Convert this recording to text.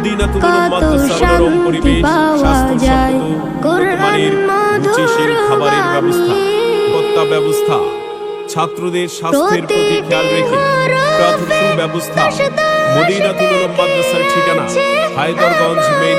মদিনাতুল পরিবেশ, স্বাস্থ্যসম্মত, খাবারের ব্যবস্থা। ব্যবস্থা ছাত্রদের স্বাস্থ্যের প্রতি খেয়াল রেখে প্রাথমিক সুব্যবস্থা মদিনাতুল মাদ্রাসার ঠিকানা হায়দরগঞ্জ মেইন